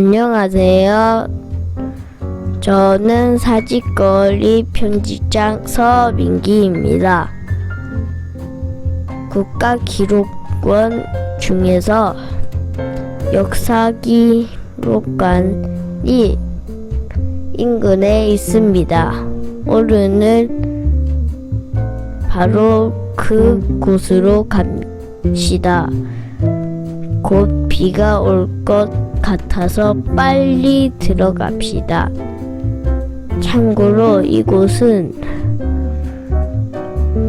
안녕하세요. 저는 사직거리 편집장 서민기입니다. 국가 기록원 중에서 역사 기록관이 인근에 있습니다. 오늘은 바로 그 곳으로 갑시다. 곧 비가 올것 같아서 빨리 들어갑시다. 참고로 이곳은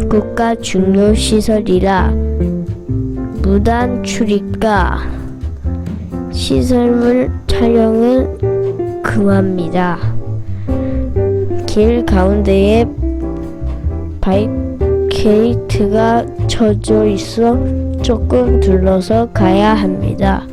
국가 중요 시설이라 무단 출입과 시설물 촬영은 금합니다. 길 가운데에 바이케이트가 쳐져 있어 조금 둘러서 가야 합니다.